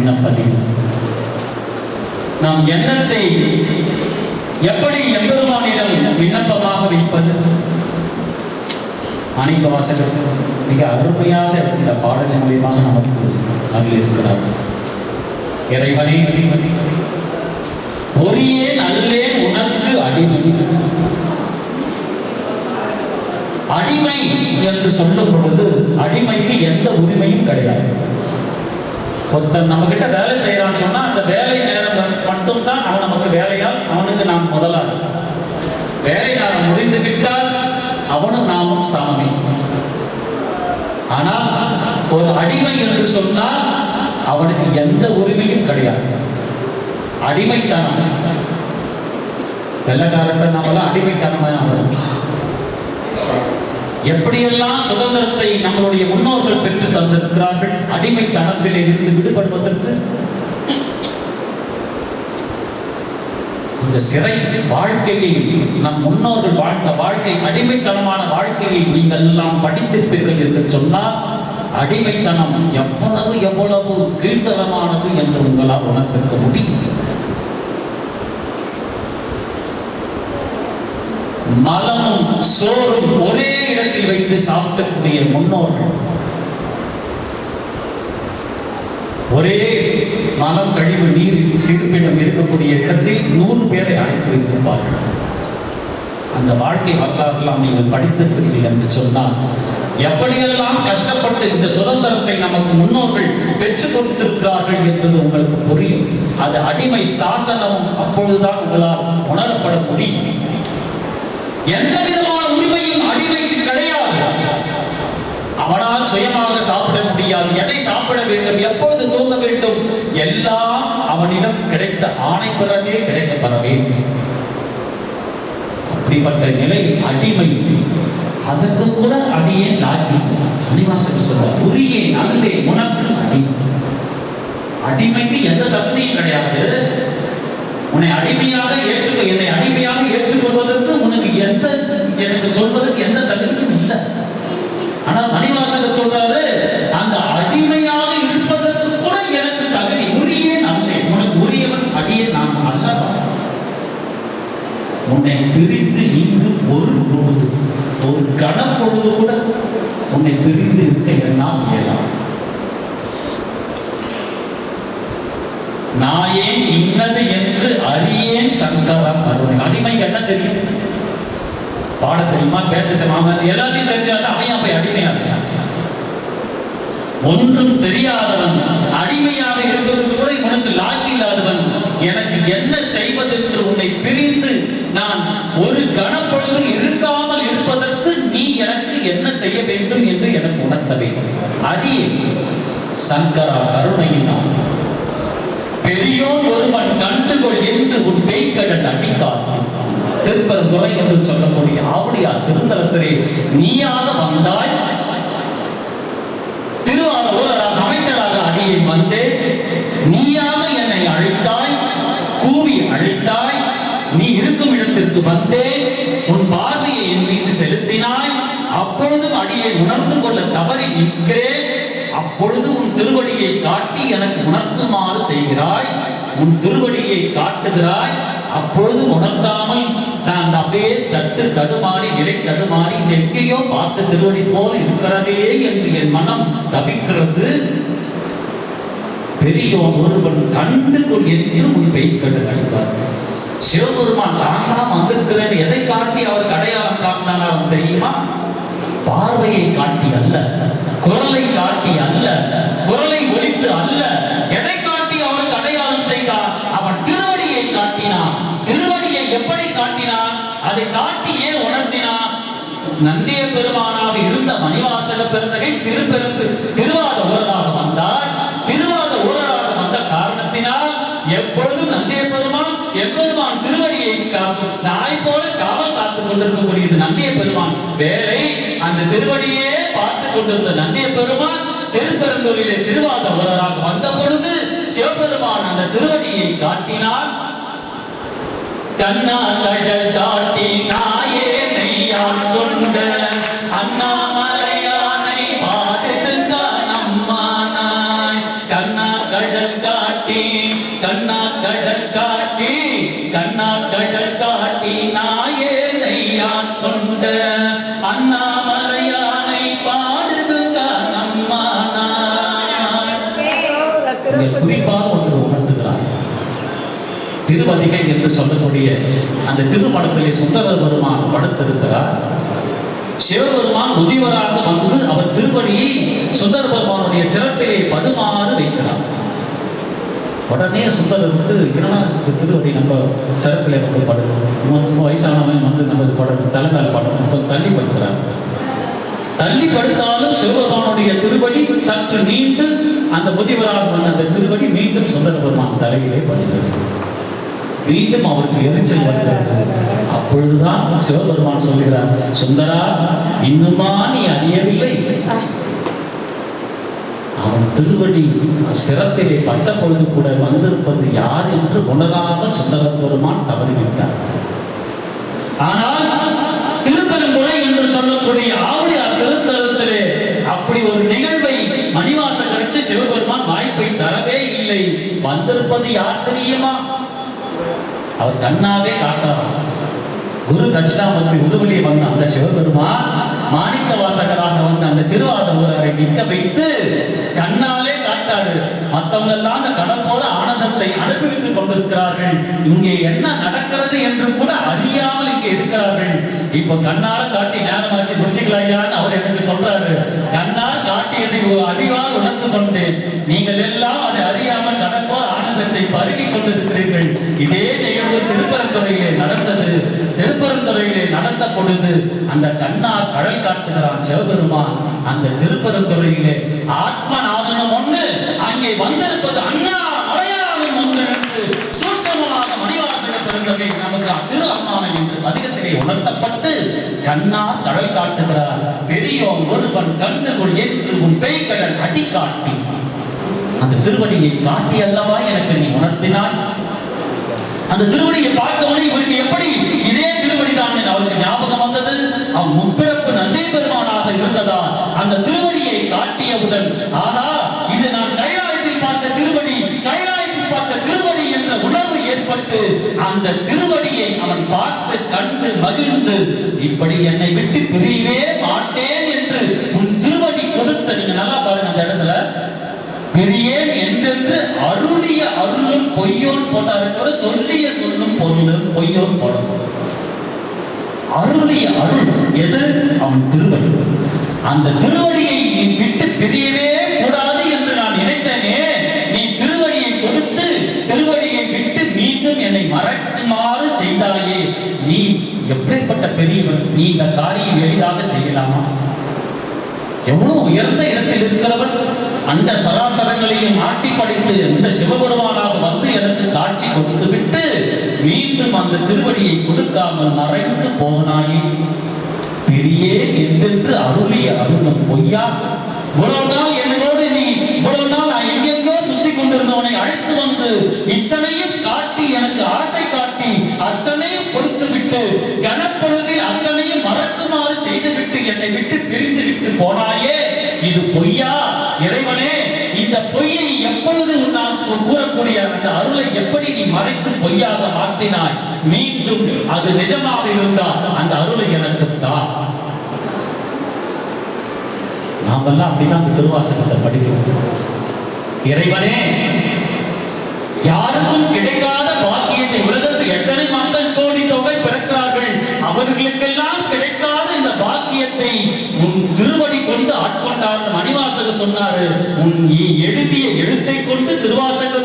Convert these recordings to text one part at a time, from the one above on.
விண்ணப்பதில் நாம் எண்ணத்தை எப்படி எம்பெருமானிடம் விண்ணப்பமாக வைப்பது? மாணிக்க வாசகர் மிக அருமையாக இந்த பாடலின் மூலியமாக நமக்கு அருள் இருக்கிறார் இறைவனே பொறியே நல்லே உனக்கு அடிமை. அடிமை என்று சொல்லும் பொழுது அடிமைக்கு எந்த உரிமையும் கிடையாது. ஒருத்தன் நம்ம கிட்ட வேலை செய்யறான்னு சொன்னா அந்த வேலை நேரம் மட்டும்தான் அவன் நமக்கு வேலையால் அவனுக்கு நாம் முதலாளி. வேலை நேரம் முடிந்து விட்டால் அவனும் நாமும் சாமி. ஆனால் ஒரு அடிமை என்று சொன்னால் அவனுக்கு எந்த உரிமையும் கிடையாது. அடிமைத்தனம். வெள்ளக்காரன் நாமெல்லாம் அடிமைத்தனமாக ஆகணும் எப்படியெல்லாம் சுதந்திரத்தை நம்மளுடைய முன்னோர்கள் பெற்று தந்திருக்கிறார்கள் அடிமைத்தனத்திலே இருந்து விடுபடுவதற்கு? இந்த சிறை வாழ்க்கையை நம் முன்னோர்கள் வாழ்ந்த வாழ்க்கை அடிமைத்தனமான வாழ்க்கையை நீங்கள் எல்லாம் படித்திருப்பீர்கள் என்று சொன்னால் அடிமைத்தனம் எவ்வளவு எவ்வளவு கீழ்த்தனமானது என்று உங்களால் உணர்ந்திருக்க முடியும். மலமும் சோறும் ஒரே இடத்தில் வைத்து சாப்பிடக்கூடிய முன்னோர்கள் ஒரே மலம் கழிவு நீர் சிறுப்பிடம் இருக்கக்கூடிய இடத்தில் நூறு பேரை அழைத்து வைத்திருப்பார்கள். அந்த வாழ்க்கை வரலாறுலாம் நீங்கள் படித்திருக்கிறீர்கள் என்று சொன்னால் எப்படியெல்லாம் கஷ்டப்பட்டு இந்த சுதந்திரத்தை நமக்கு முன்னோர்கள் பெற்று கொடுத்திருக்கிறார்கள் என்பது உங்களுக்கு புரியும். அது அடிமை சாசனம் அப்பொழுதுதான் உங்களால் உணரப்பட முடியும். எந்த விதமான உரிமையும் அடிமைக்கு கிடையாது. அவனால் சுயமாக சாப்பிட முடியாது. எதை சாப்பிட வேண்டும்? எப்பொழுது தூங்க வேண்டும்? எல்லாம் அவனிடம் கிடைத்த ஆணை பிறகே கிடைக்கப்பெற வேண்டும். அப்படிப்பட்ட நிலையில் அடிமை அதற்கு கூட அடியே லாஜி மணிவாசன் சொல்ற உரிய நல்லே உனக்கு அடிமை. அடிமைக்கு எந்த தகுதியும் கிடையாது. உன்னை அடிமையாக ஏற்றுக்கொள் என்னை அடிமையாக ஏற்றுக்கொள்வதற்கு உனக்கு எந்த எனக்கு சொல்வதற்கு எந்த தகுதியும் இல்லை. ஆனால் மணிவாசகர் சொல்றாரு அந்த அடிமையாக இருப்பதற்கு கூட எனக்கு தகுதி உரிய நல்லே உனக்கு உரியவன் அடியே நான் அல்லவா? உன்னை பிரிந்து இங்கு ஒரு பொழுது ஒரு கணப்பொழுது கூட உன்னை பிரிந்து இருக்க என்னால் இயலாம் நான் ஏன் இன்னது என்று அறியேன் சங்கரா கருணை அடிமைக்கு என்ன தெரியும்? பாட தெரியுமா? பேச தெரியுமா எல்லாத்தையும் தெரிஞ்சாலும் அவன் போய் அடிமையா இருக்கான் ஒன்றும் தெரியாதவன் அடிமையாக இருப்பது கூட உனக்கு லாக்கி இல்லாதவன் எனக்கு என்ன செய்வதென்று உன்னை பிரிந்து நான் ஒரு கணப்பொழுது இருக்காமல் இருப்பதற்கு நீ எனக்கு என்ன செய்ய வேண்டும் என்று எனக்கு உணர்த்த வேண்டும். அறிய சங்கரா கருணையினால் பெரியோர் ஒருவன் கண்டுகொள் என்று உன் பேய்க்கடன் அடிக்கான் திருப்பரந்துரை என்று சொல்லக்கூடிய ஆவுடையார் திருத்தலத்திலே நீயாக வந்தாய். திருவாத ஊரராக அமைச்சராக அடியை வந்து நீயாக என்னை அழைத்தாய் கூவி அழைத்தாய். நீ இருக்கும் இடத்திற்கு வந்தே உன் பார்வையை என் மீது செலுத்தினாய். அப்பொழுதும் அடியை உணர்ந்து கொள்ள தவறி நிற்கிறேன். அப்பொழுது உன் திருவடியை காட்டி எனக்கு உணர்த்துமாறு செய்கிறாய். உன் திருவடியை காட்டுகிறாய். அப்பொழுது உணர்த்தாமல் நான் அப்படியே தட்டு தடுமாறி நிலை தடுமாறி இது எங்கேயோ பார்த்த திருவடி போல இருக்கிறதே என்று என் மனம் தவிக்கிறது. பெரியோன் ஒருவன் கண்டு கொள் உன் பெய்கடு அடிப்பார்கள். சிவபெருமான் நான் தான் வந்திருக்கிறேன். எதை காட்டி அவருக்கு அடையாளம் காட்டினார் தெரியுமா? பார்வையை காட்டி அல்ல. குரலை காட்டி அல்ல குரலை ஒழித்து அல்ல. எதை காட்டி அவருக்கு அடையாளம் செய்தார்? அவன் திருவடியை காட்டினான். திருவடியை எப்படி காட்டினான்? அதை காட்டியே உணர்த்தினான்? நந்திய பெருமானாக இருந்த மணிவாசக பெருந்தகை திருப்பெருந்து திருவாத ஊரராக வந்தார். திருவாத ஊரராக வந்த காரணத்தினால் எப்பொழுதும் நந்திய பெருமான் எப்பெருமான் திருவடியை கா- நாய் போல காவல் காத்துக் கொண்டிருக்கக்கூடியது நந்திய பெருமான். வேலை அந்த திருவடியே கொண்டிருந்த நந்திய பெருமான் திருப்பெருந்தூரிலே திருவாதமரனாக வந்த பொழுது சிவபெருமான் அந்த திருவடியை காட்டினார் கண்ணாடல் அவர்கள் குறிப்பாக ஒன்று உணர்த்துகிறார். திருவதிகை என்று சொல்லக்கூடிய அந்த திருமணத்திலே சுந்தர பெருமான் படுத்திருக்கிறார். சிவபெருமான் முதியவராக வந்து அவர் திருவடியை சுந்தர பெருமானுடைய சிறப்பிலே பதுமாறு வைக்கிறார். உடனே சுந்தரர் வந்து என்னன்னா இந்த திருவடி நம்ம சிறப்பிலே வந்து படுக்கும் வயசானவன் வந்து நம்ம படணும் தலைமையில் படணும் கொஞ்சம் தள்ளி படுக்கிறார். தள்ளி படுத்தாலும் சிவபெருமானுடைய திருவடி சற்று நீண்டு அந்த முதியவராக வந்த அந்த திருவடி மீண்டும் சுந்தர பெருமான் தலையிலே படுகிறது மீண்டும் அவருக்கு எரிச்சல் வருகிறது. அப்பொழுதுதான் சிவபெருமான் சொல்கிறார் சுந்தரா இன்னுமா நீ அறியவில்லை? அவன் திருவடி சிரத்திலே பட்ட பொழுது கூட வந்திருப்பது யார் என்று உணராமல் சுந்தர பெருமான் தவறிவிட்டார். ஆனால் என்று சொல்லக்கூடிய ஆவடியார் திருத்தலத்திலே அப்படி ஒரு நிகழ்வை மணிவாசகருக்கு சிவபெருமான் வாய்ப்பை தரவே இல்லை. வந்திருப்பது யார் தெரியுமா? அவர் கண்ணாவே காட்டாராம் குரு தட்சிணாமூர்த்தி உருவலியை வந்த அந்த சிவபெருமான் மாணிக்க வாசகராக வந்த அந்த திருவாதூரரை நிற்க வைத்து கண்ணாலே காட்டாரு. மற்றவங்க எல்லாம் அந்த கடல் ஆனந்தத்தை அனுபவித்துக் கொண்டிருக்கிறார்கள். இங்கே என்ன நடக்கிறது என்று கூட அறியாமல் இங்கே இருக்கிறார்கள். இப்ப கண்ணால பருகிக் இதே நிகழ்வு திருப்பரந்துறையிலே நடந்தது. திருப்பரந்துறையிலே நடந்த பொழுது அந்த கண்ணார் கடல் காட்டுகிறான் சிவபெருமான். அந்த திருப்பரந்துறையிலே ஆத்மநாதனும் ஒன்று அங்கே வந்திருப்பது அண்ணா மலையாளம் ஒன்று என்று சூட்சமமாக மணிவாசக பிறந்ததை நமக்கு திரு அம்மானை என்று அதிகத்திலே உணர்த்தப்பட்டு கண்ணார் கடல் காட்டுகிறார். பெரியோன் ஒருவன் கண்டுகொள் என்று உன் பெய்கடல் அடி காட்டி அந்த திருவடியை காட்டி அல்லவா எனக்கு நீ அந்த திருவடியை பார்த்தவொடனே இவருக்கு எப்படி இதே திருவடி தான் அவருக்கு ஞாபகம் வந்தது? அவன் முற்பிறப்பு நந்தி பெருமானாக இருந்ததா அந்த திருவடியை காட்டியவுடன் ஆனா இது நான் கைலாயத்தில் பார்த்த திருவடி கைலாயத்தில் பார்த்த திருவடி என்ற உணர்வு ஏற்பட்டு அந்த திருவடியை அவன் பார்த்து கண்டு மகிழ்ந்து இப்படி என்னை விட்டு பிரியவே மாட்டேன் என்று உன் திருவடி கொடுத்த. நீங்க நல்லா பாருங்க அந்த இடத்துல. பிரியேன் போட்டாரு தவிர சொல்லிய சொல்லும் பொருளும் பொய்யோர் போடணும் அருளிய அருள் எது? அவன் திருவடி. அந்த திருவடியை நீ விட்டு பிரியவே கூடாது என்று நான் நினைத்தேனே. நீ திருவடியை கொடுத்து திருவடியை விட்டு மீண்டும் என்னை மறக்குமாறு செய்தாயே. நீ எப்படிப்பட்ட பெரியவன்? நீ இந்த காரியம் எளிதாக செய்யலாமா? எவ்வளவு உயர்ந்த இடத்தில் இருக்கிறவன் அந்த சராசரங்களையும் ஆட்டி படைத்து இந்த சிவபெருமானாக வந்து எனக்கு காட்சி கொடுத்து விட்டு மீண்டும் அந்த திருவடியை கொடுக்காமல் மறைந்து போனாயே. பெரியே என்றென்று அருளிய அருளும் பொய்யா இவ்வளவு நாள் என்னோடு நீ இவ்வளவு நாள் நான் எங்கெங்கோ சுத்தி கொண்டிருந்தவனை அழைத்து வந்து இத்தனையும் காட்டி எனக்கு ஆசை காட்டி அத்தனையும் கொடுத்து விட்டு கனப்பொழுதில் அத்தனையும் மறக்குமாறு செய்துவிட்டு என்னை விட்டு பிரிந்து விட்டு போனாயே. இது பொய்யா? சொல்லக்கூடிய அந்த அருளை எப்படி நீ மறைத்து பொய்யாக மாற்றினாய் மீண்டும் அது நிஜமாக இருந்தால் அந்த அருளை எனக்கு தான் நாமெல்லாம் அப்படிதான் அந்த திருவாசகத்தை படிக்கிறோம். இறைவனே யாருக்கும் கிடைக்காத பாக்கியத்தை உலகத்தில் எத்தனை மக்கள் கோடி தொகை பிறக்கிறார்கள்? அவர்களுக்கெல்லாம் கிடைக்காத இந்த பாக்கியத்தை உன் திருவடி கொண்டு ஆட்கொண்டார் மணிவாசகர் சொன்னாரு. உன் நீ எழுதிய எழுத்தை கொண்டு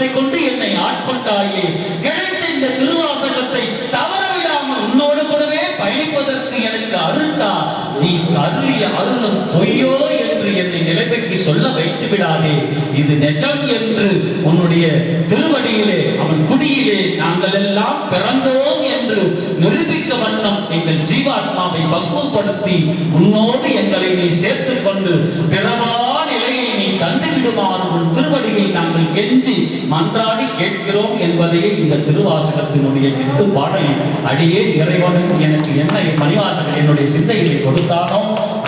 திருவாசகத்தை கொண்டு என்னை ஆட்கொண்டாயே. கிடைத்த இந்த திருவாசகத்தை தவற விடாமல் உன்னோடு கூடவே பயணிப்பதற்கு எனக்கு அருள்தா நீ அருளிய அருளும் பொய்யோ என்று என்னை நிலைமைக்கு சொல்ல வைத்து விடாதே. இது நெஜம் என்று உன்னுடைய திருவடியிலே அவன் குடியிலே நாங்கள் எல்லாம் பிறந்தோம் என்று நிரூபிக்க வண்ணம் எங்கள் ஜீவாத்மாவை பக்குவப்படுத்தி உன்னோடு எங்களை நீ சேர்த்துக் கொண்டு பிறவா நிலையை நீ தந்து விடுமாறு உன் திருவடியை நாங்கள் கெஞ்சி மன்றாடி கேட்கிறோம் என்பதையே இந்த திருவாசகத்தினுடைய எட்டு பாடலில் அடியே இறைவனும் எனக்கு என்ன மணிவாசகர் என்னுடைய சிந்தையை கொடுத்தானோ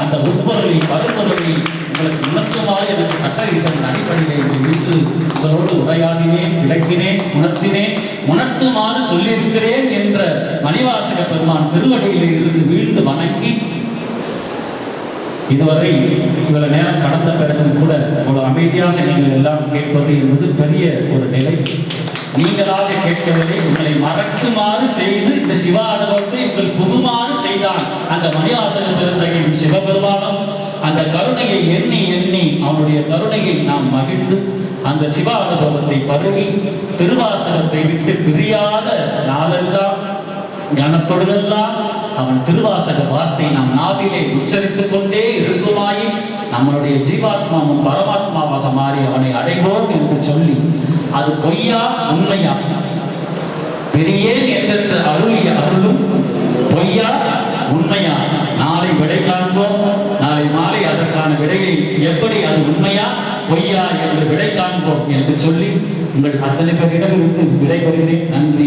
அந்த உட்பொருளை பருப்பொருளை உங்களுக்கு உணர்த்துமாறு எனக்கு கட்டளையிட்ட அடிப்படையிலே இங்கே உங்களோடு உரையாடினேன் விளக்கினேன் உணர்த்தினேன். உணர்த்துமாறு சொல்லியிருக்கிறேன் என்ற மணிவாசக பெருமான் திருவடியிலே இருந்து வீழ்ந்து வணங்கி இதுவரை இவ்வளவு நேரம் கடந்த பிறகும் கூட இவ்வளவு அமைதியாக நீங்கள் எல்லாம் கேட்பது என்பது பெரிய ஒரு நிலை. நீங்களாக கேட்கவில்லை உங்களை மறக்குமாறு செய்து இந்த சிவா அனுபவத்தை உங்கள் புகுமாறு செய்தான். அந்த மணிவாசக திருந்தகையும் சிவபெருமானம் அந்த கருணையை எண்ணி எண்ணி அவனுடைய கருணையை நாம் மகிழ்ந்து அந்த சிவ அனுபவத்தை பருகி திருவாசனத்தை விட்டு பிரியாத நாளெல்லாம் ஞானப்பொழுதெல்லாம் அவன் திருவாசக வார்த்தை நம் நாவிலே உச்சரித்துக் கொண்டே இருக்குமாயின் நம்மளுடைய ஜீவாத்மாவும் பரமாத்மாவாக மாறி அவனை அடைவோம் என்று சொல்லி அது பொய்யா உண்மையா? பெரியேன் என்றென்று அருளிய அருளும் பொய்யா உண்மையா? நாளை விடை காண்போம். நாளை மாலை அதற்கான விடையை எப்படி அது உண்மையா பொய்யா என்று விடை காண்போம் என்று சொல்லி உங்கள் அத்தனை பேரிடமிருந்து விடைபெறுகிறேன். நன்றி.